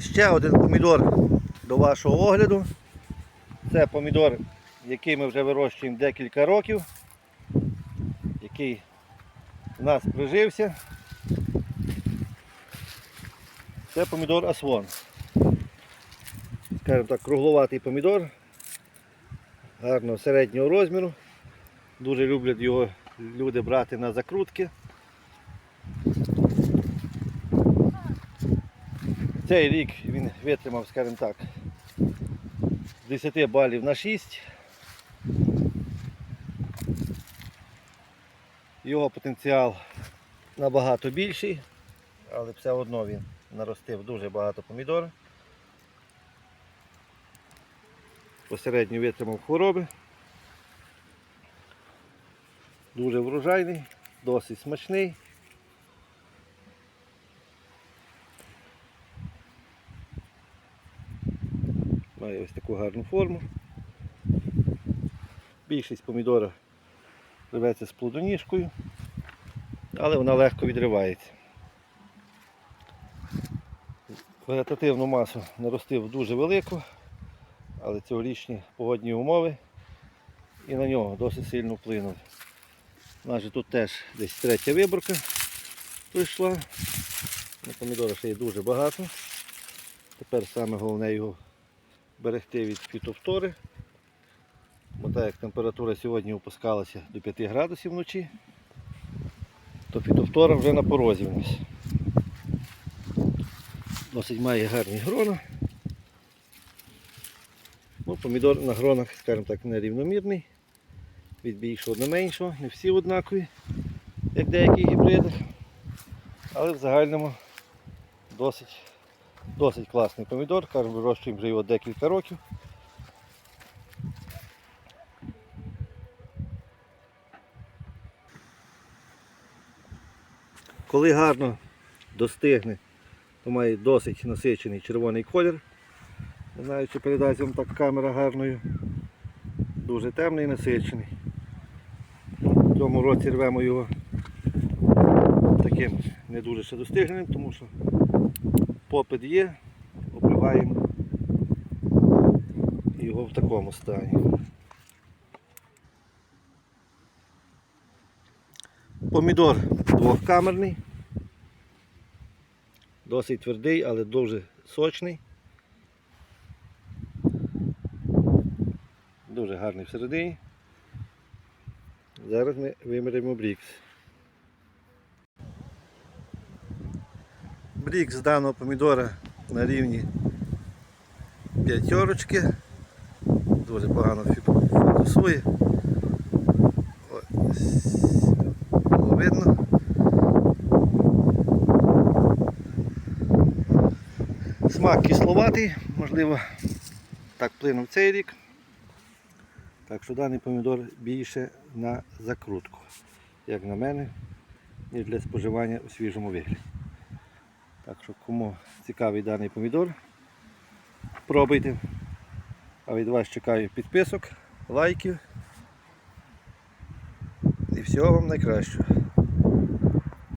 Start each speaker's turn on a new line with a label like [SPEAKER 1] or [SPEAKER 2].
[SPEAKER 1] Ще один помідор до вашого огляду. Це помідор, який ми вже вирощуємо декілька років, який у нас прижився. Це помідор Асвон. Скажімо так, кругловатий помідор, гарного середнього розміру. Дуже люблять його люди брати на закрутки. Цей рік він витримав, скажімо так, з 10 балів на 6. Його потенціал набагато більший, але все одно він наростив дуже багато помідор. Посередньо витримав хвороби. Дуже врожайний, досить смачний. Має ось таку гарну форму. Більшість помідора рветься з плодоніжкою, але вона легко відривається. Вегетативну масу наростив дуже велику, але цьогорічні погодні умови і на нього досить сильно вплинули. У нас же тут теж десь третя виборка прийшла. На помідора ще є дуже багато. Тепер саме головне його берегти від фітофтори. Бо так як температура сьогодні опускалася до 5 градусів вночі, то фітофтора вже на порозі в нас. Досить має гарні грона. Ну, помідор на гронах, скажімо так, нерівномірний. Від більшого до меншого, не всі однакові, як деякі гібриди. Але в загальному досить, досить класний помідор. Кажемо, вирощуємо вже його декілька років. Коли гарно достигне, то має досить насичений червоний колір. Не знаю, чи передасть вам так камера гарною. Дуже темний і насичений. В цьому році рвемо його таким не дуже ще достигненим, тому що попит є, обриваємо його в такому стані. Помідор двохкамерний, досить твердий, але дуже сочний. Дуже гарний всередині. Зараз ми виміряємо брікс. Брікс даного помідора на рівні п'ятерочки. Дуже погано фокусує. Ось видно. Смак кисловатий, можливо, так вплинув цей рік. Так що даний помідор більше на закрутку, як на мене, ніж для споживання у свіжому вигляді. Так що кому цікавий даний помідор, пробуйте. А від вас чекаю підписок, лайків. І всього вам найкращого.